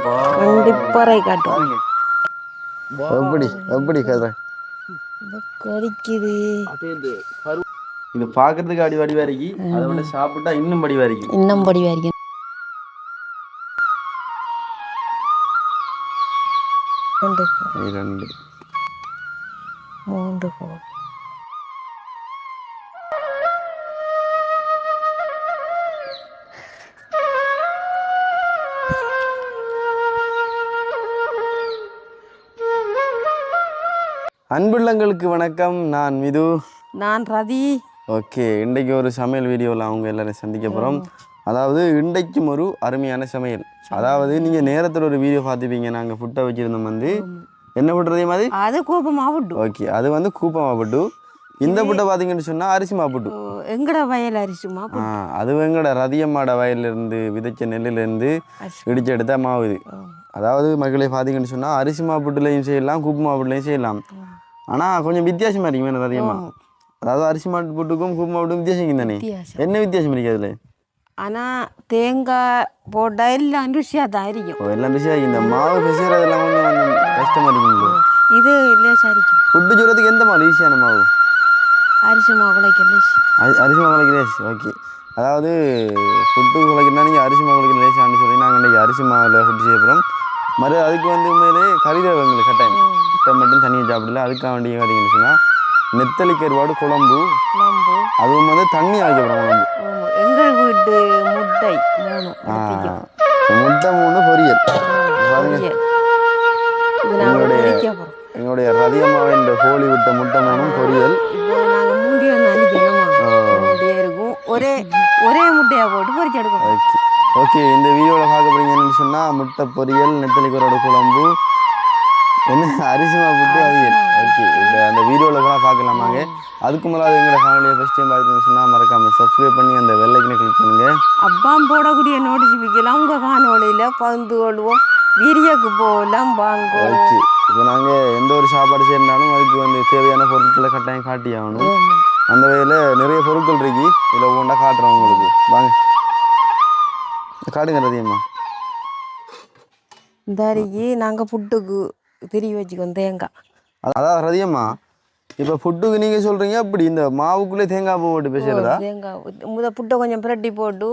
கண்டிப்பாறை காட்டும் எப்படி எப்படி கதை? கடிக்குது இது பாக்குறதுக்கு அடி வடி வரைக்கி அதை விட சாப்பிட்டா இன்னும் படி வரைக்கி இன்னும் படி வரைக்கும் ரெண்டு மூன்று அன்புள்ளங்களுக்கு வணக்கம். நான் மிது. நான் ரதி. ஓகே இன்றைக்கு ஒரு சமையல் வீடியோவில் அவங்க எல்லாரும் சந்திக்க போகிறோம் அதாவது இன்றைக்கும் ஒரு அருமையான சமையல். அதாவது நீங்கள் நேரத்தில் ஒரு வீடியோ பார்த்துப்பீங்க நாங்கள் ஃபுட்டை வச்சுருந்தோம் வந்து என்ன ஃபுட்டுறதே மாதிரி? அது கோபம் ஆகட்டும் ஓகே அது வந்து கூப்ப மாப்பட்டு இந்த புட்டை பார்த்தீங்கன்னு சொன்னால் அரிசி மாப்பட்டு எங்கட வயல் அரிசுமா ஆ அது எங்கட? ரதியம்மாட வயல்லேருந்து விதைச்ச நெல்லுலேருந்து இடிச்சு எடுத்த மாவு இது. அதாவது மக்களை பார்த்தீங்கன்னு சொன்னால் அரிசி மாப்புட்டுலையும் செய்யலாம் கூப்பு மாப்புட்டுலையும் செய்யலாம். ஆனால் கொஞ்சம் வித்தியாசமாக இருக்கும் வேணும் ரதியம்மா அதாவது அரிசி மாட்டு புட்டுக்கும் கூப்பு மாப்புட்டும் வித்தியாசம் தானே? என்ன வித்தியாசம் இருக்கு அதில்? ஆனால் தேங்காய் போட்டால் எல்லாம் ருசியாக தான் இருக்கும் எல்லாம் விஷயம் இந்த மாவு பிசைறதெல்லாம் கொஞ்சம் கஷ்டமாக இருக்குங்களோ இது லேசாக இருக்கும். புட்டு சுடுறதுக்கு எந்த மாவு ஈஸியான மாவு? அரிசி மாவு குழைக்க அரி- அரிசி மாவு குழைக்க லேஸ் ஓகே. அதாவது ஃபுட்டு குழைக்கிறனா நீங்கள் அரிசி மாவு குழைக்கிற லேசான்னு சொல்லி நாங்கள் இன்றைக்கி அரிசி மாவில் ஃபுட்டு செய்ய போகிறோம் மறு அதுக்கு வந்து உண்மையிலே கறிதேவை எங்களுக்கு கட்டாயம். முட்டை மட்டும் தனியாக சாப்பிடல. அதுக்காக வேண்டிய பார்த்தீங்கன்னு சொன்னால் நெத்தலி கருவாடு குழம்பு. குழம்பு. அதுவும் வந்து தண்ணி வைக்க போகிறோம் குழம்பு. ஆமா. எங்கள் வீட்டு முட்டை. முட்டை மூணு பொரியல். எங்களுடைய ரதியம்மாவின் கோழி விட்ட முட்டை மூணும் பொரியல். ஒரே ஒரே முட்டையா போட்டு பொரிச்சு எடுக்க போகிறோம் ஓகே. ஓகே இந்த வீடியோவில் பார்க்க போறீங்கன்னு சொன்னால் முட்டை பொரியல் நெத்தலி கருவாடு குழம்பு என்ன அரிசி மாவு புட்டு. அவியல் ஓகே இப்போ அந்த வீடியோவில் கூட பார்க்கலாமாங்க அதுக்கு முதல்ல எங்களோட ஃபேமிலியை ஃபஸ்ட் டைம் பார்க்கணும்னு சொன்னால் மறக்காமல் சப்ஸ்கிரைப் பண்ணி அந்த வெள்ளைக்கினை கிளிக் பண்ணுங்கள் அப்பாம் போடக்கூடிய நோட்டிஃபிகேஷன் உங்கள் காணொலியில் பகிர்ந்து கொள்வோம். வீரியக்கு போகலாம் வாங்க. ஓகே இப்போ நாங்கள் எந்த ஒரு சாப்பாடு செய்யணும்னாலும் அதுக்கு வந்து தேவையான பொருட்களை கட்டாயம் காட்டி ஆகணும். அந்த வகையில் நிறைய பொருட்கள் இருக்கு. இதில் ஒவ்வொன்றா காட்டுறோம் உங்களுக்கு. வாங்க. காட்டுங்க ரதியம்மா. இந்த அருகே நாங்கள் புட்டுக்கு திரி வச்சுக்கோம் தேங்காய். அதான் ரதியம்மா. இப்போ ஃபுட்டுக்கு நீங்கள் சொல்கிறீங்க அப்படி இந்த மாவுக்குள்ளே தேங்காய் போட்டு பேசுகிறதா தேங்காய் முத புட்டை கொஞ்சம் பிரட்டி போட்டு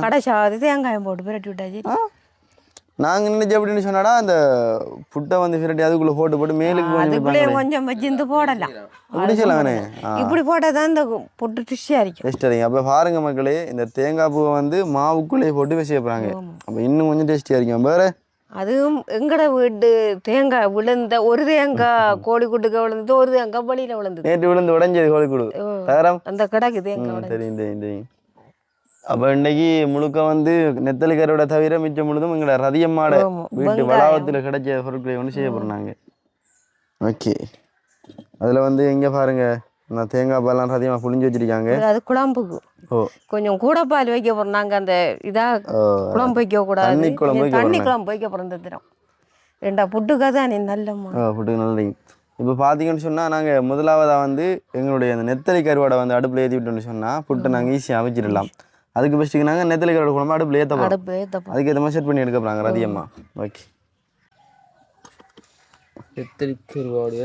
கடைசாவது தேங்காயம் போட்டு பிரட்டி விட்டாச்சு. நாங்கள் நினைச்ச எப்படின்னு சொன்னாடா அந்த புட்டை வந்து பிரட்டி அதுக்குள்ளே போட்டு போட்டு மேலுக்கு அதுக்குள்ளே கொஞ்சம் வச்சிருந்து போடலாம். இப்படி சொல்லலாமே ஆ. இப்படி போட்டால் தான் இந்த புட்டு ருசியாக இருக்கும் டேஸ்டிங்க அப்போ பாருங்க மக்களே இந்த தேங்காய் பூவை வந்து மாவுக்குள்ளே போட்டு பேசிய போகிறாங்க அப்போ இன்னும் கொஞ்சம் டேஸ்டியாக இருக்கும் வேறு? அதுவும் எங்கட வீட்டு தேங்காய் விழுந்த ஒரு தேங்காய் கோழிக்குட்டுக்கு விழுந்தது ஒரு தேங்காய் வழியில் விழுந்தது. நேற்று விழுந்து உடஞ்சது கோழி கொடு. தகரம்? அந்த கடைக்கு தேங்காய் தெரியும் தெரியும் தெரியும். அப்போ இன்னைக்கு முழுக்க வந்து நெத்தலி கருவோட தவிர மிச்சம் முழுதும் எங்களோட ரதியம்மாட. வீட்டு வளாகத்தில் கிடைச்ச பொருட்களை ஒன்று செய்ய போகிறாங்க ஓகே. அதில் வந்து எங்கே பாருங்க. நான் தேங்காய் பால்லாம் ரதியமாக புளிஞ்சு வச்சிருக்காங்க. அது குழம்புக்கு. ஓ. கொஞ்சம் கூட பால் வைக்க போகிறோம் நாங்கள் அந்த இதாக குழம்பு வைக்க கூடாது. தண்ணி குழம்பு தண்ணி. குழம்பு வைக்க போகிறோம் இந்த தினம். ரெண்டா புட்டுக்கா தான் நீ நல்லம்மா ஓ ஃபுட்டுக்கு நல்லது இப்போ பார்த்தீங்கன்னு சொன்னால் நாங்கள் முதலாவதாக வந்து எங்களுடைய அந்த நெத்தலி கருவாடை வந்து அடுப்பில் ஏற்றி விட்டோம்னு சொன்னால் புட்டை நாங்கள் ஈஸியாக அவிச்சிடலாம். அதுக்கு ஃபஸ்ட்டுக்கு நாங்கள் நெத்தலி கருவாடு குழம்பு அடுப்பில் ஏற்ற அடுப்பு ஏற்றப்போம் அதுக்கு ஏற்ற மாதிரி செட் பண்ணி எடுக்க போகிறாங்க ரதியம்மா ஓகே நெத்தலி கருவாடு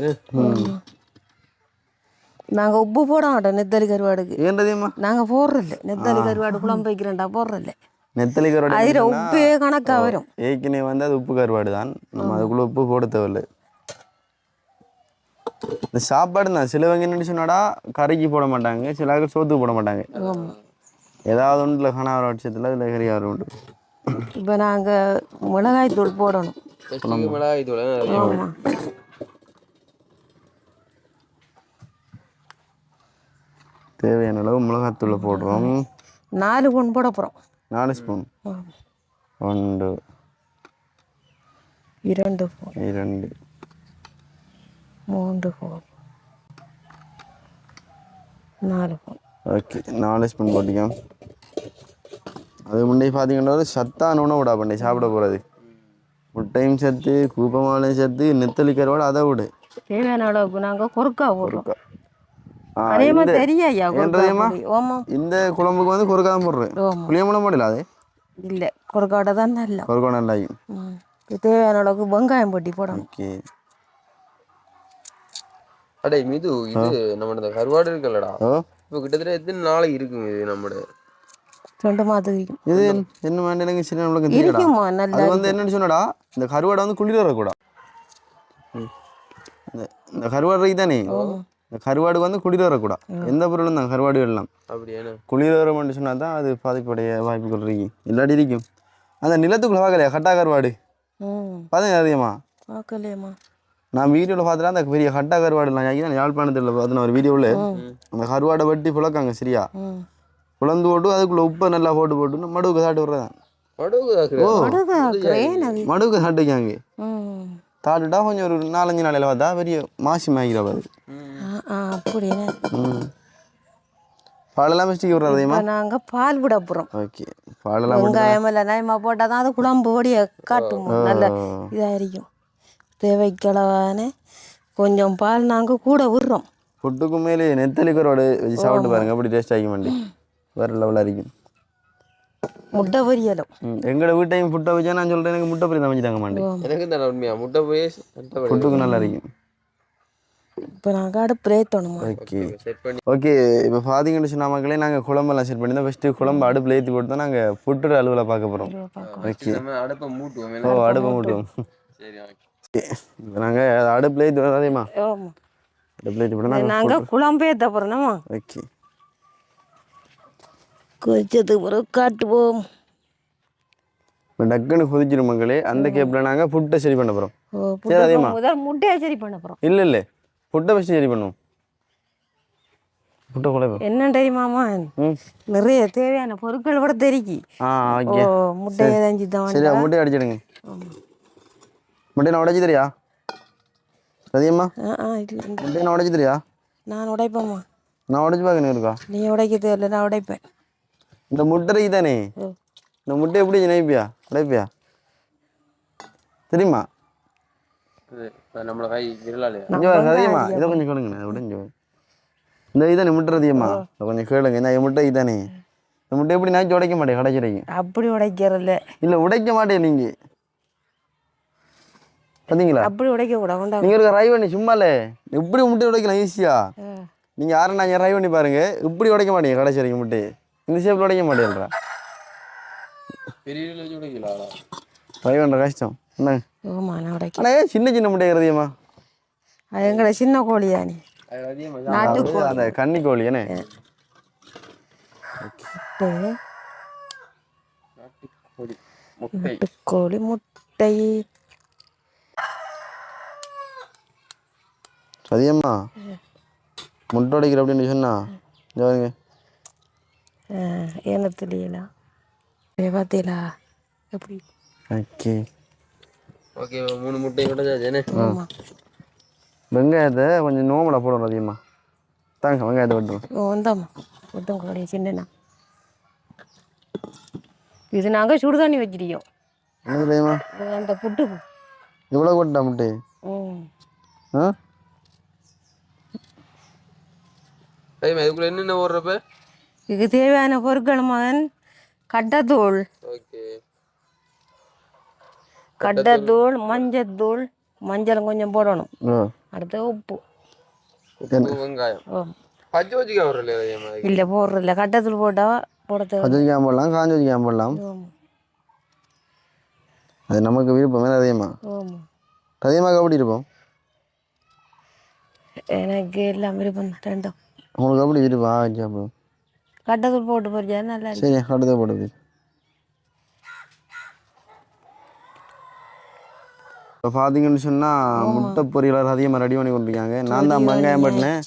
நாங்கள் உப்பு போட மாட்டோம் நெத்தலி கருவாடுக்கு. ஏன் ரதியம்மா நாங்கள் போடுறதில்ல நெத்தலி கருவாடு குழம்பு வைக்கிறேன்டா போடுறதில்ல. நெத்தலி கருவாடு அதில் உப்பே கணக்காக வரும். ஏற்கனவே வந்து அது உப்பு கருவாடு தான் நம்ம அதுக்குள்ளே உப்பு போட தேவையில்லை. இந்த சாப்பாடு தான் சிலவங்க என்ன சொன்னாடா கறிக்கு போட மாட்டாங்க சில ஆட்கள் சோத்துக்கு போட மாட்டாங்க. ஏதாவது ஒன்றில் காணாத பட்சத்தில் அதில் கறி ஆறு உண்டு. இப்போ நாங்கள் மிளகாய் தூள் போடணும் மிளகாய் தூள் தேவையான அளவு மிளகாத்தூளை போடுறோம். நாலு பொன் போட போகிறோம் நாலு ஸ்பூன். ஒன்று. இரண்டு இரண்டு. மூன்று நாலு ஓகே நாலு ஸ்பூன் போட்டிக்கோ அது முன்னே பார்த்தீங்கன்னா ஒரு சத்தான உணவுடா பண்ணி சாப்பிட போகிறது முட்டையும் சத்து கூப்பமாலையும் சத்து நெத்தலி கருவாடு அதை விடு. தேவையான அளவுக்கு நாங்கள் கொறுக்கா போடுறோம். ஆ, அதே இந்த மாதிரி தெரியா ஐயா என்றதையுமா? ஓமாம் இந்த குழம்புக்கு வந்து கொறுக்கா தான் போடுறேன் ஆமாம் புளியம்பழம் போடல அது? இல்லை கொறுக்காட தான் நல்லா. கொறுக்கா இது தேவையான அளவுக்கு வெங்காயம் போட்டி போடணும். ஓகே. அடே மிது இது நம்ம இந்த கருவாடு இருக்குல்லடா. இப்போ கிட்டத்தட்ட எத்தனை நாளைக்கு இருக்கும் இது நம்மட ரெண்டு இது என்ன- எனக்கு சின்ன நம்மளுக்கு தெரியலடா இருக்குமா? நல்லா அது வந்து என்னன்னு சொன்னடா இந்த கருவாடை வந்து குளிர வரக்கூடாது இந்த கருவாடு தானே இந்த கருவாடு வந்து குளிர வரக்கூடாது எந்த பொருளும் தான் கருவாடு எல்லாம் குளிர வரணும்னு சொன்னா தான் அது பாதிப்படைய வாய்ப்புகள் இருக்கு. இல்லாட்டி இருக்கும் அந்த நிலத்துக்குள்ள பார்க்கலையா? கட்டா கருவாடு. பார்த்தீங்க அதிகமா நான் வீடியோவில் பார்த்துட்டு அந்த பெரிய கட்டா கருவாடு நான் நான் யாழ்ப்பாணத்தில் பார்த்து ஒரு வீடியோவில் அந்த கருவாடை வெட்டி புழக்காங்க சரியா? புலந்து போட்டு அதுக்குள்ள உப்பை நல்லா போட்டு போட்டு மடுவுக்கு சாப்பிட்டு விட்றதான் மடுவுக்கு சாப்பிட்டுக்காங்க. ம் தாட்டுட்டா கொஞ்சம் ஒரு நாலஞ்சு நாளையில் பார்த்தா பெரிய மாசி மாய்கிற பாரு. அப்படின்னு பாலெல்லாம் மிஸ்டேக் விட்றது இப்போ நாங்கள் பால் விட போகிறோம் ஓகே. பாலெல்லாம் வெங்காயம் எல்லாம் நயமாக போட்டால் தான் அது குழம்பு பொடியை காட்டும் நல்ல இதாக இருக்கும். தேவைக்களவான கொஞ்சம் பால் நாங்கள் கூட விடுறோம். புட்டுக்கு மேலே நெத்தலி கருவாடு வச்சு சாப்பிட்டு பாருங்க அப்படி டேஸ்ட் ஆகி மாண்டி வேறு லெவலாக இருக்கும். முட்டை பொரியலும். எங்களோட வீட்டையும் புட்டை வச்சா நான் சொல்கிறேன் எனக்கு முட்டை பொரி தான் வச்சு தாங்க மாட்டேன் எனக்கு தானே உண்மையா? முட்டை போய் முட்டை போய் புட்டுக்கு நல்லா இருக்கும் இப்போ நாங்கள் அடுப்பு ஏற்றணுமா ஓகே. செட் பண்ணி. ஓகே இப்போ பார்த்தீங்கன்னு சொன்ன மக்களே நாங்கள் குழம்பெல்லாம் செட் பண்ணி தான் ஃபஸ்ட்டு குழம்பு அடுப்பில் ஏற்றி போட்டு தான் நாங்கள் புட்டு அலுவலை பார்க்க போகிறோம் ஓகே. நம்ம அடுப்பை மூட்டுவோம் ஓ அடுப்பை மூட்டுவோம். சரி ஓகே. இப்போ நாங்கள் அடுப்பில் ஏற்றி வராதேம்மா ஆமாம் அடுப்பில் ஏற்றி போட்டு நாங்கள் நாங்கள் குழம்பு ஏற்ற போகிறோம்மா ஓகே. கொதிச்சதுக்கு பிறகு காட்டுவோம். இப்போ டக்குன்னு கொதிச்சிடும் மக்களே அந்த கேப்பில் நாங்கள் புட்டை சரி பண்ண போகிறோம் சரி, அதேம்மா. முதல் முட்டையை சரி பண்ண போகிறோம் இல்லை இல்லை. புட்டை ஃபஸ்ட்டு சரி பண்ணுவோம். புட்டை குழம்பு என்ன தெரியுமாமா நிறைய தேவையான பொருட்கள் கூட தெரிக்கி. தான் சரியா முட்டையை அடிச்சிடுங்க. முட்டையை நான் உடைச்சி தெரியா? இல்லை முட்டையை நான் உடைச்சி தெரியா? நான் உடைப்பேம்மா நான் உடைச்சி பார்க்கணும் இருக்கா? நீ உடைக்க தேவையில்ல நான் உடைப்பேன். இந்த முட்டை இருக்கு தானே இந்த முட்டை எப்படி நினைப்பியா உடைப்பியா தெரியுமா? நம்மள கை சதியம்மா இதை கொஞ்சம் அதை விடுங்க இந்த இதானே முட்டை கொஞ்சம் கேளுங்க இந்த முட்டை இதானே இந்த முட்டை எப்படி நாச்சு உடைக்க மாட்டேன் கடைச்சிடைங்க அப்படி உடைக்கிறல்ல இல்லை உடைக்க மாட்டேன் நீங்கள் பார்த்தீங்களா அப்படி உடைக்க கூட கொண்டா நீங்கள் இருக்க பண்ணி சும்மா இல்லை எப்படி முட்டை உடைக்கலாம் ஈஸியா. ஆ. நீங்கள் யாரும் நான் ரை பண்ணி பாருங்க இப்படி உடைக்க மாட்டீங்க கடைசி வரைக்கும் முட்டை இந்த ஷேப்பில் உடைக்க மாட்டேன்றா. பெரிய வச்சு உடைக்கலாடா ரை பண்ணுற கஷ்டம். ஆனால் சின்ன சின்ன முட்டை இருக்கிறதியம்மா அது எங்களை சின்ன கோழியா நீ? அந்த கன்னி கோழி என்ன கோழி முட்டை. கோழி முட்டை. சதியம்மா முட்டை உடைக்கிற அப்படின்னு சொன்னா இங்க பாருங்க. தெரியல பார்த்தீங்களா? எப்படி? ஓகே. ஓகே மூணு முட்டை உடைச்சாச்சு என்ன ஆமா. வெங்காயத்தை கொஞ்சம் நோமலை போடணும் அதிகமா. தாங்க வெங்காயத்தை விட்டுரும் ஓ வந்தாம்மா ஒட்டும் கோழி சின்னண்ணா. இது நாங்கள் சுடுதண்ணி வச்சிருக்கோம். என்ன தெரியுமா? அந்த புட்டுக்கு இவ்வளோ கொட்டா முட்டை? ஆ? அதுக்குள்ள என்னென்ன ஓடுறப்ப இதுக்கு தேவையான பொருட்கள் மகன் கட்டத்தூள். ஓகே. கட்டத்தூள் மஞ்சத்தூள் மஞ்சள் கொஞ்சம் போடணும். அடுத்து உப்பு. வெங்காயம். இல்லை போடுறதில்ல கட்டத்தூள் போட்டால் போட தேவை. பச்சை வச்சுக்காம போடலாம் காஞ்ச வச்சுக்காம போடலாம் அது நமக்கு விருப்பமே அதிகமா அதிகமாக எப்படி இருப்போம் எனக்கு எல்லாம் விருப்பம் ரெண்டும். உங்களுக்கு எப்படி விருப்பம்? ஆ சாப்பிடும் கட்டத்தூள் போட்டு பொறிச்சா நல்லா சரி அடுத்த போடுது இப்போ பார்த்தீங்கன்னு சொன்னால் முட்டை பொரியலாளர் அதிகமாக ரெடி பண்ணி கொண்டிருக்காங்க நான் தான் வெங்காயம் பட்டினேன்.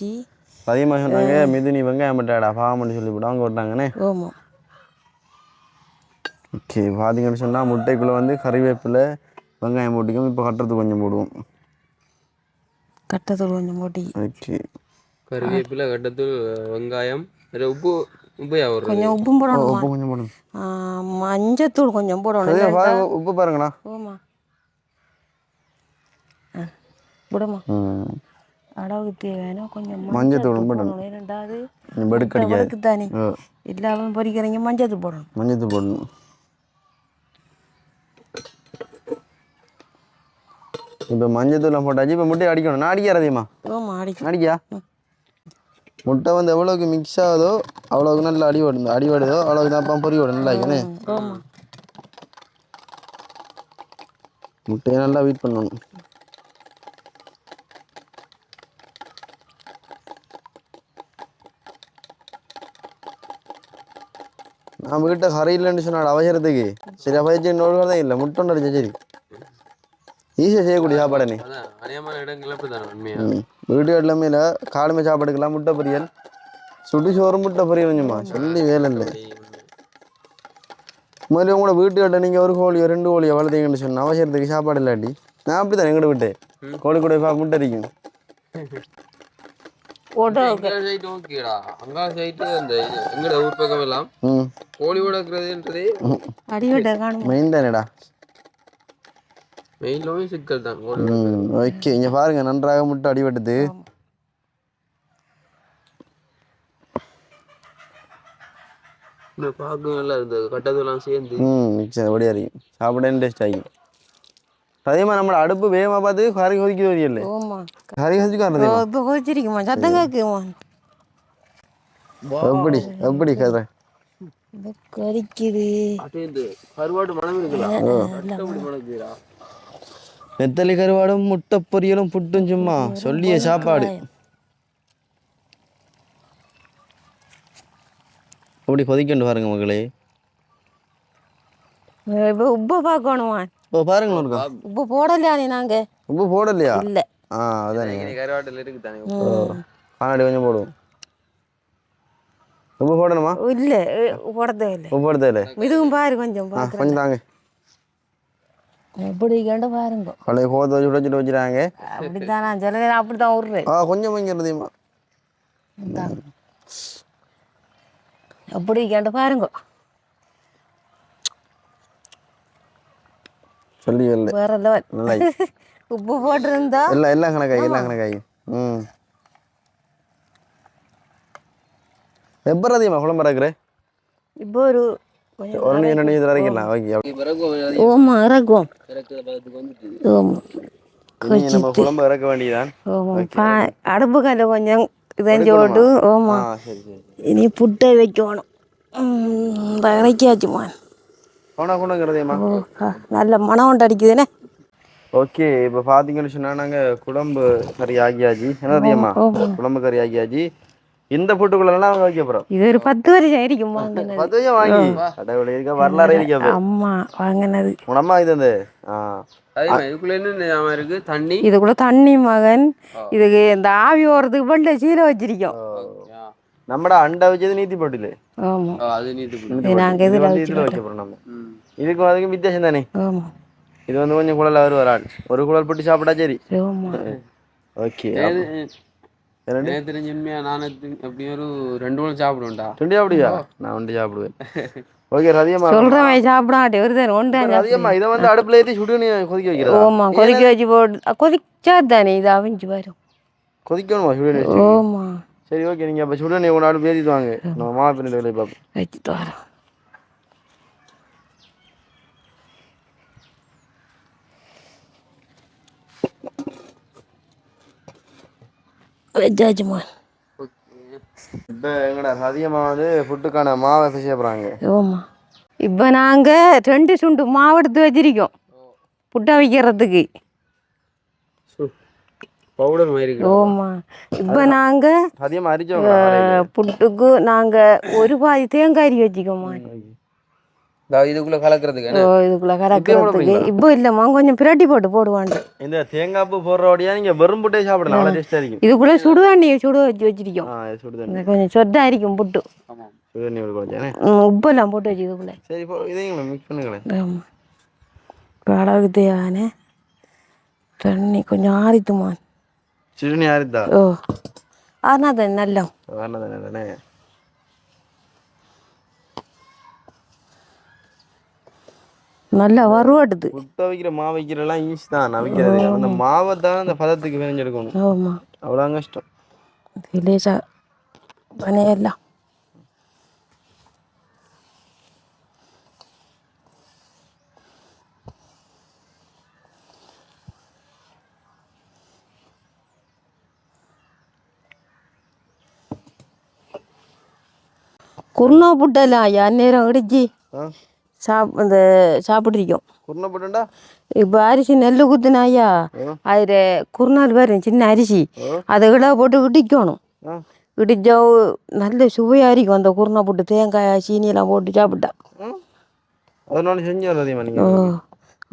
அதிகமாக சொன்னாங்க மிதுனி வெங்காயம் பட்டாடா பாவம்னு சொல்லி போட்டு அவங்க விட்டாங்கண்ணே ஆமாம் ஓகே பார்த்தீங்கன்னு சொன்னால் முட்டைக்குள்ளே வந்து கறிவேப்பிலை வெங்காயம் போட்டுக்கோம் இப்போ கட்டுறது கொஞ்சம் போடுவோம். கட்டத்தூள் கொஞ்சம் போட்டி. ஓகே. கருவேப்பிலை கட்டத்தூள் வெங்காயம் உப்பு கொஞ்சம் உப்பும் போடணும் உப்பு கொஞ்சம் ஆ, மஞ்சத்தூள் கொஞ்சம் போடணும். உப்பு பாருங்கண்ணா ஓமா. விடுமா அளவுக்கு தேவையான கொஞ்சம் மஞ்சத்தூள் போடணும். போடணும். ரெண்டாவது வறுக்கு தானே. ஓ. இல்லாமல் பொரிக்கிறீங்க மஞ்சத்தூள் போடணும். மஞ்சத்தூள் போடணும். இப்போ மஞ்சத்தூள்லாம் போட்டாச்சு இப்போ முட்டையை அடிக்கணும். நான் அடிக்க அடிக்கும் அடிக்கியா? முட்டை வந்து எவ்வளோக்கு மிக்ஸ் ஆகுதோ அவ்வளோக்கு நல்லா அடி ஓடுது. அடி ஓடுதோ அவ்வளோக்கு தான் அப்போ பொறி ஓடும் நல்லா இருக்குன்னு. முட்டையை நல்லா வெயிட் பண்ணணும். நான் வீட்டை கரை இல்லைன்னு சொன்னாடு அவசரத்துக்கு சரி அவசரிச்சு இன்னொரு தான் இல்லை. முட்டை ஒன்று அடிச்சா சரி. ஈஸியாக செய்யக்கூடிய சாப்பாடு நீ அதான் அநியமான இடங்கள் அப்படிதானே உண்மையா ம் வீட்டு எல்லாமே காலமே சாப்பாடுக்கெல்லாம் முட்டை பொரியல். சுடு சோறு முட்டை பொரியல் கொஞ்சமா சொல்லி வேலை இல்லை. முதல்ல உங்களோட வீட்டு கட்ட நீங்கள் ஒரு கோழியோ ரெண்டு கோழியோ வளர்த்தீங்கன்னு சொன்ன அவசரத்துக்கு சாப்பாடு இல்லாட்டி. நான் அப்படி தான் எங்கிட்ட விட்டு கோழி கூட பா முட்டை அடிக்கும். Site main தானேடா. மெயின்லவே சிக்கல் தான். ஓகே. இங்கே பாருங்க நன்றாக முட்டை அடிபட்டுது. பார்க்க நல்லா இருந்தது. கட்டதெல்லாம் சேர்ந்து. ம் மிக்சர் ஒடியா இருக்கும் சாப்பிட டேஸ்ட் ஆகும் அதே மாதிரி நம்மளோட அடுப்பு வேகமாக பார்த்து கறி கொதிக்க ஓமா கறி கொதிக்க கோச்சிருக்குமா சத்தம் கேட்குமா எப்படி எப்படி கதை அப்படியே மனம் இருக்குதா? கட்டப்படி மணக்குதுடா நெத்தலி கருவாடும் முட்டை பொரியலும் புட்டும் சும்மா. சொல்லிய சாப்பாடு. அப்படி கொதிக்கண்டு பாருங்க மக்களே. இப்போ உப்பை பார்க்கணுமா இப்போ பாருங்க ஒருக்கா உப்பு போடலையா நீ நாங்க? உப்பு போடலையா? இல்லை. ஆ அதானே. கருவாட்டில் இருக்கு தானே காணாடி கொஞ்சம் போடுவோம் உப்பு போடணுமா? இல்லை போடதே இல்லை. உப்பு போட தேவை இதுவும் பாரு கொஞ்சம் கொஞ்சம் தாங்க. எப்படி கண்டு பாருங்க. பழைய கோத்தை வச்சு வச்சுட்டு வச்சுட்டாங்க. அப்படித்தான்? நான் சில நேரம் அப்படித்தான் விட்றேன் ஆ கொஞ்சம் கொஞ்சம் இருந்தீமா? அப்படி கண்டு பாருங்க. சொல்லி வேற லெவல் உப்பு போட்டிருந்தா? எல்லாம் எல்லாம் கணக்காகி எல்லாம் கணக்காகி ம். எப்போ அதிகமாக குழம்பு இறக்குற இப்போ ஒரு ஒரு நிமிஷம் ரெண்டு நிமிஷத்தில் இறக்கிடலாம் ஓகே. ஓமா இறக்குவோம் ஓமா. நீ நம்ம குழம்பு இறக்க வேண்டியதான் ஓமா. பா அடுப்பு கல்ல கொஞ்சம் இதஞ்சு போட்டு ஓமா. ஆ சரி சரி. இனி புட்டை வைக்கணும். இறக்கியாச்சுமா நல்ல மனம் உண்டு அடிக்குதுண்ணே ஓகே இப்போ பார்த்தீங்கன்னு சொன்னால் நாங்கள் குழம்பு கறி ஆகியாச்சு. என்னதியம்மா குழம்பு கறி ஆகியாச்சு. இந்த புட்டுக்குள்ளெல்லாம் அவங்க வைக்க போகிறோம் இது ஒரு பத்து வருஷம் ஆയിരിக்கும் வாங்கினது. பத்து வருஷம் வாங்கி? கடவுள் இருக்க வரலாறு இருக்க அம்மா வாங்கினது. உனம்மா இது அந்த தண்ணி? இதுக்குள்ள தண்ணி மகன். இதுக்கு இந்த ஆவி ஓடுறதுக்கு பல்ல சீலை வச்சிருக்கோம். நம்மட அண்டை வச்சது நீத்தி போட்டில. ஆமா. அது நீட்டு இது நாங்க இது இதில் வந்து இதில் வைக்க போகிறோம் நம்ம. ம். இதுக்கும் அதுக்கும் வித்தியாசம் தானே? ஆமா. இது வந்து கொஞ்சம் குழல் அவர் வராள் ஒரு குழல் போட்டு சாப்பிட்டா சரி. ஓகே. நேத்து தெரிஞ்ச உண்மையா நான் அப்படி ஒரு ரெண்டு மூணு சாப்பிடுவேன்டா ரெண்டு அப்படியா நான் ஒன்று சாப்பிடுவேன். ஓகே ரதியம்மா. சாப்பிடாட்டி வருது ஒன்று ரதியம்மா இதை வந்து அடுப்புல ஏற்றி சுடு கொதிக்க வைக்கிறதா? ஓமா கொதிக்க வச்சு போட்டு கொதிச்சா தானே இது அவிஞ்சு வரும். கொதிக்கணுமா சுடு ஓமா சரி ஓகே நீங்கள் அப்போ சுடு நீ ஒன்று அடுப்பு ஏற்றிட்டு வாங்க. நம்ம மாமா பின்னாடி வேலையை பார்ப்போம். வச்சுட்டு வரோம் வச்சாச்சுமா இப்போ எங்கடா ரதியம்மா வந்து புட்டுக்கான மாவை பிசைய போகிறாங்க ஓமா இப்போ நாங்கள் ரெண்டு சுண்டு மாவு எடுத்து வச்சிருக்கோம். புட்டை வைக்கிறதுக்கு. பவுடர் மாதிரி ஓமா இப்போ நாங்கள் புட்டுக்கு நாங்கள் ஒரு பாதி தேங்காய் அரி வச்சுக்கோமா இதுக்குள்ள கலக்கிறதுக்கு ஓ இதுக்குள்ள கறக்கிறதுக்கு இப்போ இல்லைம்மா கொஞ்சம் பிரட்டி போட்டு போடுவாண்டு இந்த தேங்காய் பூ போடுறோடையா நீங்கள் வெறும் புட்டே சாப்பிடலாம் அவ்வளோ டேஸ்ட்டாக இருக்கும் இதுக்குள்ள சுடுதண்ணி சுடு வச்சு வச்சிருக்கோம் ஆ இது சுடு தண்ணி இந்த கொஞ்சம் சொத்தா இருக்கும் புட்டு போட்டு வச்சு இதுக்குள்ள சரி இதையும் மிக்ஸ் பண்ணுங்களேன் தண்ணி கொஞ்சம் ஓ ஆனால் தண்ணி நல்லா தானே நல்லா வறுவடுது புட்டை வைக்கிற மாவு வைக்கிறலாம் ஈஸி தான். அவிக்கிறது அந்த மாவை தான் அந்த பதத்துக்கு விளைஞ்செடுக்கணும். ஆமாம் அவ்வளோ கஷ்டம். லேசா பனையெல்லாம். குருணா புட்டலாம் யார் நேரம் இடிச்சி சாப் இந்த சாப்பிட்ருக்கோம் குருணை போட்டுண்டா இப்போ அரிசி நெல் குத்துனா ஐயா அதில் குருநாள் வரும் சின்ன அரிசி. அதை இட போட்டு இடிக்கணும் இடிச்சா நல்ல சுவையாக இருக்கும் அந்த குருணை புட்டு தேங்காய் சீனியெல்லாம் போட்டு சாப்பிட்டா.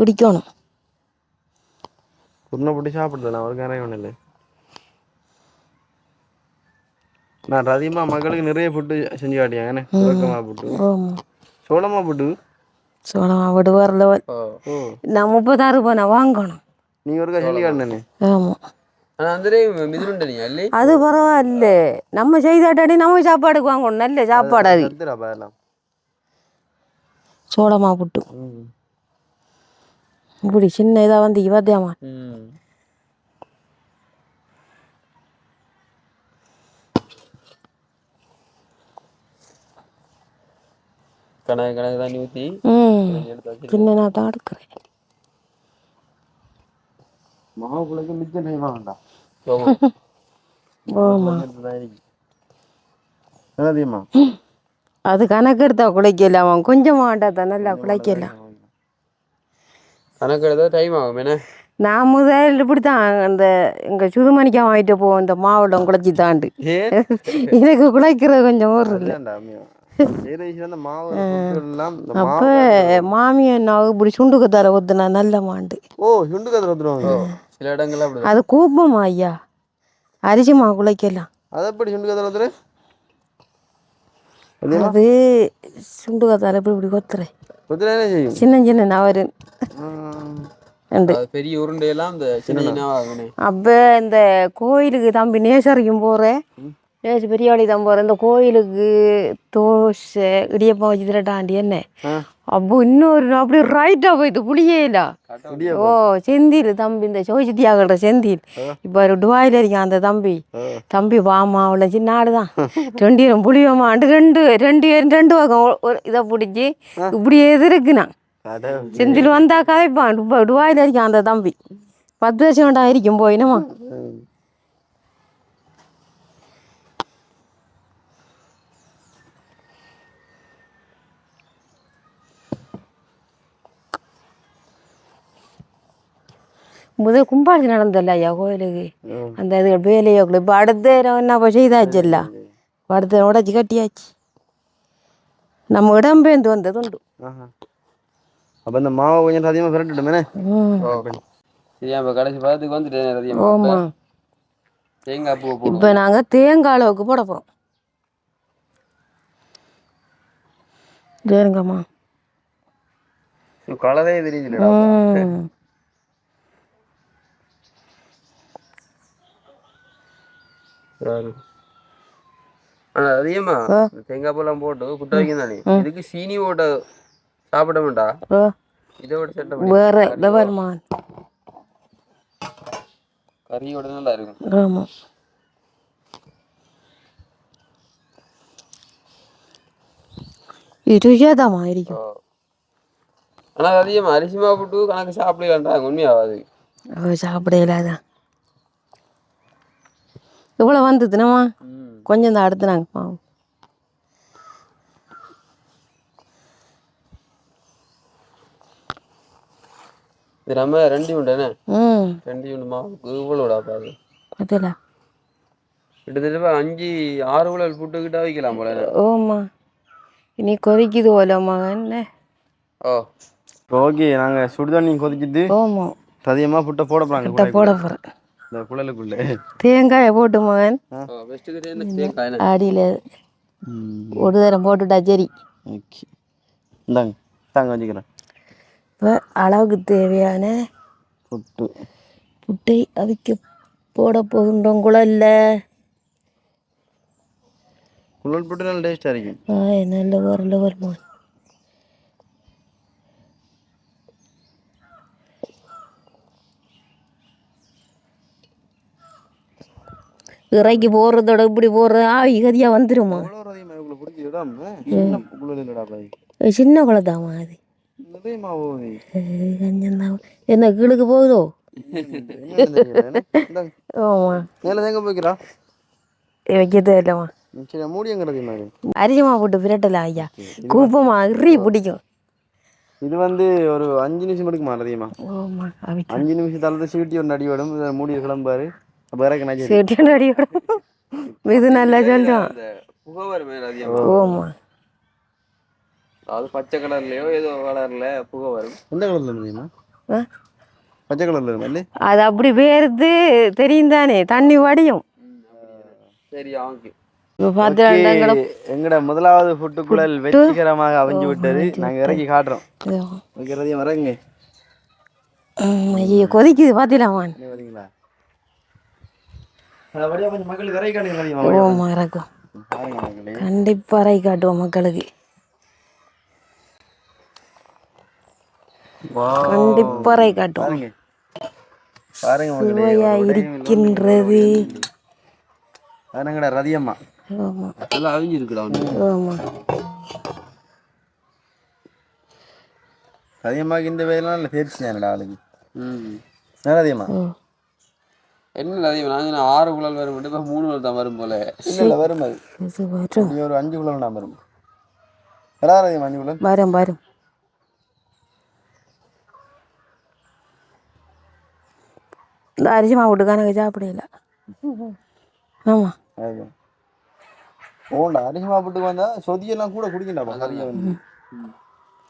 இடிக்கணும் குருணை போட்டு ஒரு கரையும் ஒன்றும் இல்லை. நான் அதிகமாக மக்களுக்கு நிறைய புட்டு செஞ்சு காட்டியாங்க என்ன சுரக்கமாக புட்டு. ஆமாம் சோளமா புட்டு. சோளமா விடு வேறு லெவல் ஓ ஓ. நான் முப்பத்தாறு ரூபாய் நான் வாங்கணும். நீங்கள் ஒருக்கா செஞ்சு காட்டினே ஆமாம் அது பரவாயில்ல. நம்ம செய்தாட்டாடி நம்ம சாப்பாடுக்கு வாங்கணும். நல்ல சாப்பாடு அது. சோளமா புட்டு. இப்படி சின்ன இதாக வந்து இவத்தியாமா கணக்கு கணக்கு தண்ணி வச்சு சின்ன நான் தான் எடுக்கிறேன். மாவு பிள்ளைக்கு மிச்சம் செய்ய வேண்டாம் அது கணக்கு எடுத்தா குழைக்கலாம் அவன் கொஞ்சம் மாட்டாதான் நல்லா குழைக்கலாம் கணக்கு எடுத்தா டைம் ஆகும் என்ன? நான் முதல் இப்படி தான் அந்த எங்கள் சுதுமணிக்கா வாங்கிட்டு போவோம் இந்த மாவட்டம் குழைச்சி தாண்டு எனக்கு குழைக்கிறது கொஞ்சம் ஊர் இல்லை. அப்போ மாவு மாமி என்ன இப்படி சுண்டுக்கு தர ஊத்துனா நல்ல மாண்டு. ஓ சுண்டு கதிர வந்துருவாங்க சில இடங்கள்ல அப்படி அது கூப்பமா ஐயா? அரிசி மா குழைக்கலாம் அதை எப்படி சுண்டு கதிர வந்துரு அது சுண்டு கத்தால இப்படி இப்படி கொத்துறேன் சின்ன சின்ன நவரு. பெரிய உருண்டையெல்லாம் இந்த சின்ன அப்போ இந்த கோயிலுக்கு தம்பி நேசரிக்கும் போகிறேன் நேசு பெரியாளி தான் போகிறேன் இந்த கோயிலுக்கு தோசை இடியப்பம் வச்சு திரட்டாண்டி என்ன. அப்போ இன்னொரு நாள் அப்படியே ரைட்டாக போயிட்டு புளியே இல்ல. ஓ செந்தில் தம்பி இந்த சோசித்தியாகிற செந்தில். இப்போ ஒரு டுவாயில் இருக்கான் அந்த தம்பி. தம்பி வாமா அவ்வளோ சின்ன ஆடு தான். ரெண்டு பேரும் புளியோமாண்டு ரெண்டு ரெண்டு பேரும் ரெண்டு பக்கம் இதை பிடிச்சி இப்படியே இருக்குண்ணா அட செந்தில் வந்தா கதைப்பான். டுவாயில் இருக்கான் அந்த தம்பி. பத்து வருஷம் இருக்கும் போயினமா? முதல் கும்பாசி நடந்தல்ல ஐயா கோயிலுக்கு. அந்த இது வேலையோக்குள்ள இப்போ அடுத்த என்ன இப்போ செய்தாச்சுல்ல இப்ப அடுத்த உடச்சி கட்டியாச்சு நம்ம இடம்பெயர்ந்து வந்தது உண்டு. அப்ப இந்த மாவை கொஞ்சம் அதிகமாக விரட்டுட்டுமே சரியா இப்ப கடைசி பதத்துக்கு வந்துட்டேன் தேங்காய் போடுவோம் இப்போ நாங்கள் தேங்காய் அளவுக்கு போட போகிறோம் சரிங்கம்மா கலரே தெரியலடா ம் யாரு? ஆனா அதிகமா தேங்காய் பூலாம் போட்டு வைக்கும் தானே இதுக்கு சீனி போட்ட சாப்பிட மாட்டா ஓ இதை விட சட்டை வேறு லெவல்மா கறியோட நல்லா இருக்கும் ஆமாம் இது ருசியாதாம்மா இருக்கும் ஆனா அது அதிகமா அரிசி மாவு போட்டு கணக்கு சாப்பிடலான்றாங்க உண்மையாவாது அவ சாப்பிட இல்லாதான் இவ்வளோ வந்ததுனம்மா கொஞ்சம் தான் அடுத்து நாங்கள் இது நம்ம ரெண்டு உண்டுண்ணே ம். ரெண்டு உண்டு மாவுக்கு இவ்வளோடா பாரு. அதில். கிட்டத்தட்ட அஞ்சு ஆறு உலல் புட்டுக்கிட்ட வைக்கலாம் போல. ஓம்மா. இனி கொதிக்குது போல மகன் ஓ. ஓகே நாங்க சுடு தண்ணி கொதிச்சிட்டு ஓமா அதிகமாக புட்டை போட போறாங்க கிட்ட போட போகிறேன் இந்த குழலுக்குள்ள. தேங்காயை போட்டு மகன். அடியில் ஒரு தரம் போட்டுட்டா சரி ஓகே. இந்தாங்க தாங்க வச்சுக்கிறேன். இப்போ அளவுக்கு தேவையான புட்டு. புட்டை அவிக்க போட போகின்றோம் குழல்ல. குழல் புட்டு நல்ல டேஸ்டாக இருக்கும். நல்ல ஒரு லெவல் மகன் இறக்கி போடுறதோட இப்படி போடுற ஆவி கதியாக வந்துருமா? சின்ன குழந்தாமா அது. என்ன கீழுக்கு போகுதோ? என்ன தெரியல, என்ன? இந்தாங்க. ஆமா. மேலே தேங்க போய்க்கிறா? வைக்க தேவையில்லம்மா சரி மூடி எங்க ரதியம்மா இது அரிசிமா போட்டு பிரட்டலாம் ஐயா. கூப்பமா இறி பிடிக்கும். இது வந்து ஒரு அஞ்சு நிமிஷம் எடுக்குமா அவிக்க அஞ்சு நிமிஷத்தால சீட்டி ஒரு அடி விடும் இதை மூடி கிளம்பாரு. சேட்டியான அடியோட இது நல்லா சொல்றோம் அந்த புகை வருமே அதிகமா ஓமா. அது பச்சை கலர்லயோ ஏதோ கலர்ல புகை வரும் எந்த கலர்ல இருந்தீங்கம்மா ஆ? பச்சை கலர்ல இருந்தா இல்லை அது அப்படி வேறுது தெரியும் தானே. தண்ணி வடியும். சரி எங்கட முதலாவது ஃபுட்டுக்குழல் வெற்றிகரமாக அமைஞ்சு விட்டது. நாங்க இறக்கி காட்டுறோம். ஓகே ரதியம் ஐயோ கொதிக்குது பார்த்திலாமான் என்ன வரீங்களா வழியா கொஞ்சம் மக்களுக்கு இறக்கி காட்டுங்க ரதியம்மா ஓமா இறக்கும் பாருங்க மக்களே கண்டிப்பாக இறக்கி காட்டுவோம் மக்களுக்கு. கண்டிப்பாக இறக்கி காட்டுவோம். சுவையா இருக்கின்றது. ரதியம்மா. ஆமா. எல்லாம் அழிஞ்சிருக்குடா அவனுக்கு ஆமா. ரதியம்மாக்கு இந்த வேலைலாம் இல்லை தேர்ச்சி தானடா ஆளுக்கு ம் ரதியம்மா. என்ன அதிகம் நான் சொன்னேன் ஆறு குழல் வரும் மட்டும் இப்போ மூணு குழல் தான் வரும் போல. இல்லை இல்லை வரும் அது. நீ ஒரு அஞ்சு குள்ளம் நான் வரும். வரா ரதியம்மா அஞ்சு குள்ளம் வரும் வரும். இந்த அரிசி மாவுட்டு கணக்கு சாப்பிடல. ஆமா. ஓண்டா அரிசி மாப்பிட்டுக்கு வந்தா சொதியெல்லாம் கூட வந்து.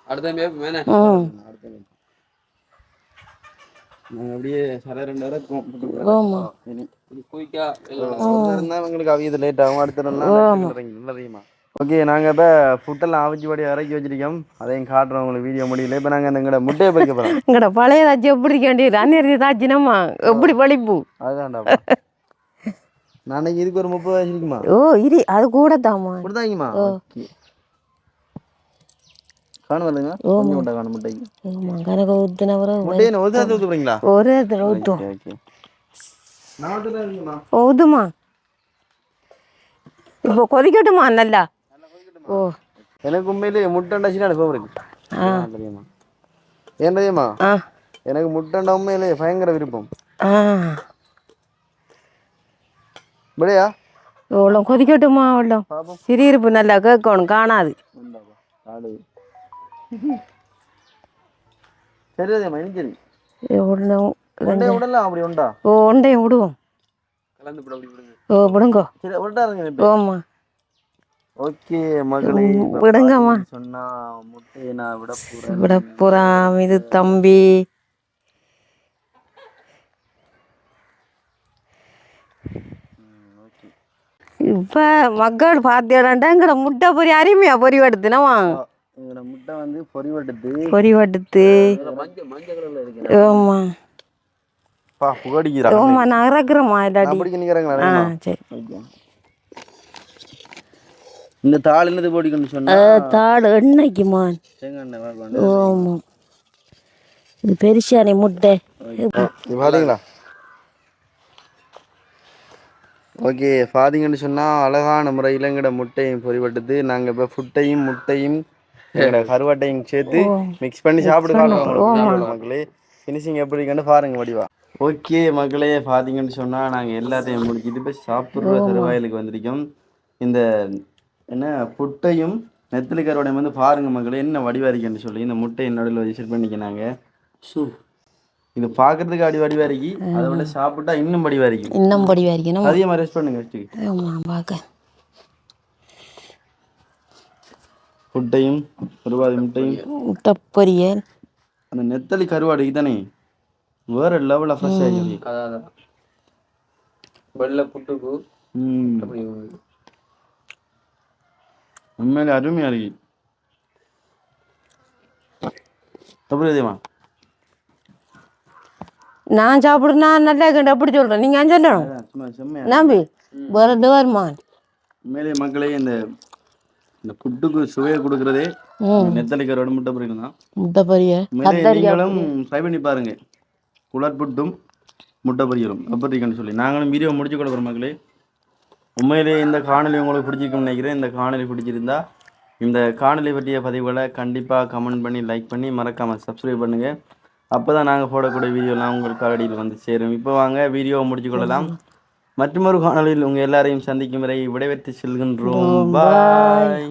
அடுத்த ம். நாங்கள் அப்படியே சர ரெண்டு வரை ஆமா. இனி குயிக்கா இருந்தால் எங்களுக்கு அவியது லேட் ஆகும். அடுத்த நல்லதையுமா ஓகே நாங்கள் இப்போ ஃபுட்டெல்லாம் அவிச்சு இறக்கி வச்சிருக்கோம். அதையும் காட்டுறோம் உங்களுக்கு வீடியோ முடியல. இப்போ நாங்கள் எங்களோட முட்டையை பறிக்க போகிறோம் பழைய தாச்சி எப்படி இருக்காண்டி அந்நேரத்தி தாச்சினம்மா எப்படி பழிப்பு? அதுதான்டாப்பா நாளைக்கு இதுக்கு ஒரு முப்பது வயசு இருக்குமா ஓ இரு அது கூட கொடுத்தாங்கம்மா? ஓகே காணும் வருதுங்க கொஞ்சம் முட்டை காணும் முட்டைக்கு ஆமா கணக்கு ஊத்துன பிறகு முட்டையை ஒரு தான் ஊற்று போகிறீங்களா ஒரு ஊற்றுறேன் இருக்குமா ஊதுமா இப்போ கொதிக்கட்டுமா நல்லா ஓ எனக்கு உண்மையிலே முட்டைண்டா சின்ன அனுபவம் இருக்கு ஆ தெரியுமா ஏன் தெரியுமா ஆ எனக்கு முட்டைண்டா உண்மையிலே பயங்கர விருப்பம் இப்படியா இவ்வளோ கொதிக்கட்டுமா சிறியிருப்பு நல்லா கேட்கணும் காணாது அதேம்மா இனிச்சரி எவ்வளோ உண்டே உடலாம் அப்படி உண்டா? ஓ ஒண்டையும் விடுவோம் கலந்து போட அப்படி விடுங்க. ஓ விடுங்கோ. சரி விட்டாருங்க இப்போ ஓம்மா. ஓகே மகளே விடுங்கம்மா. சொன்னா முட்டையை நான் விட போறேன். விட போறான் இது தம்பி. ஓகே. இப்போ மக்கள் பார்த்தேடாண்டா எங்கட முட்டை பொரி அருமையா பொரி வடுத்துனவா எங்களோட முட்டை வந்து பொறிவட்டது பொரி வடுத்து மஞ்சள் மஞ்சள் கலர்ல இருக்கு ஓம்மா பா புகடிக்கிறா ஓம்மா நான் இறக்குறேம்மா நான் இல்லாட்டி பிடிக்க ஆ நிற்கிறாங்களா சரி. ஓகே. இந்த தாள் என்னது போடிக்கணும்னு சொன்னா? அஹ், தாடு எண்ணெய்க்குமா தேங்காய் எண்ணெய் வேணும். ஓமா இது பெருசானே முட்டை. இது பாத்தீங்களா? ஓகே பாத்தீங்கன்னு சொன்னா அழகான முறையில் எங்கட முட்டையும் பொறிவட்டது நாங்க இப்போ ஃபுட்டையும் முட்டையும் கருவாட்டையும் சேர்த்து மிக்ஸ் பண்ணி சாப்பிட்டு காட்டுறோம் மக்களே ஃபினிஷிங் எப்படி இருக்குன்னு பாருங்க வடிவா. ஓகே மக்களே பாத்தீங்கன்னு சொன்னா நாங்க எல்லாத்தையும் முடிச்சிட்டு இப்போ சாப்பிட்ற தருவாயிலுக்கு வந்திருக்கோம். இந்த என்ன புட்டையும் நெத்திலி கருவாடையும் வந்து பாருங்க மக்களே என்ன வடிவா இருக்குன்னு சொல்லி இந்த முட்டையை நடுவில் வச்சு செட் பண்ணிக்கினாங்க சூ இது பார்க்கறதுக்கு அடி வடிவா இருக்கு அதை விட சாப்பிட்டா இன்னும் வடிவா இருக்கு. இன்னும் பொடி வரைக்கணும் அதிகமாக ரெஸ்ட் பண்ணுங்க ஃபஸ்ட்டு ஆமா பார்க்க புட்டையும் கருவாடு முட்டையும் முட்டை பொரியல் அந்த நெத்தலி கருவாடு தானே வேற லெவலில் ஃப்ரெஷ் ஆகி அதான் வெள்ளை புட்டுக்கு உண்மையிலே அருமையா இருக்கு. தெரியுமா நான் சாப்பிடுனா நல்லா இருக்கேன் அப்படி சொல்றேன். நீங்க செம்மையா நம்பி. வேற வருமான் உண்மையிலே மக்களே இந்த இந்த புட்டுக்கு சுவையை கொடுக்கறதே ம் நெத்தலி கருவாடு முட்டை பொரியல் தான். முட்டை பொரியல். நீங்களும் ட்ரை பண்ணி பாருங்க. குளர் புட்டும் முட்டை பொரியலும். இருக்குன்னு சொல்லி. நாங்களும் வீடியோ முடிச்சு கொடுக்குறோம் மக்களே. உண்மையிலேயே இந்த காணொலி உங்களுக்கு பிடிச்சிருக்கும்னு நினைக்கிறேன். இந்த காணொலி பிடிச்சிருந்தா இந்த காணொலி பற்றிய பதிவுகளை கண்டிப்பாக கமெண்ட் பண்ணி லைக் பண்ணி மறக்காமல் சப்ஸ்கிரைப் பண்ணுங்கள் அப்போ தான் நாங்கள் போடக்கூடிய வீடியோலாம் உங்களுக்கு காலடியில் வந்து சேரும். இப்போ வாங்க வீடியோவை முடிச்சு கொள்ளலாம். மற்றொரு காணொளியில் உங்க எல்லாரையும் சந்திக்கும் வரை விடைபெற்று செல்கின்றோம். பாய்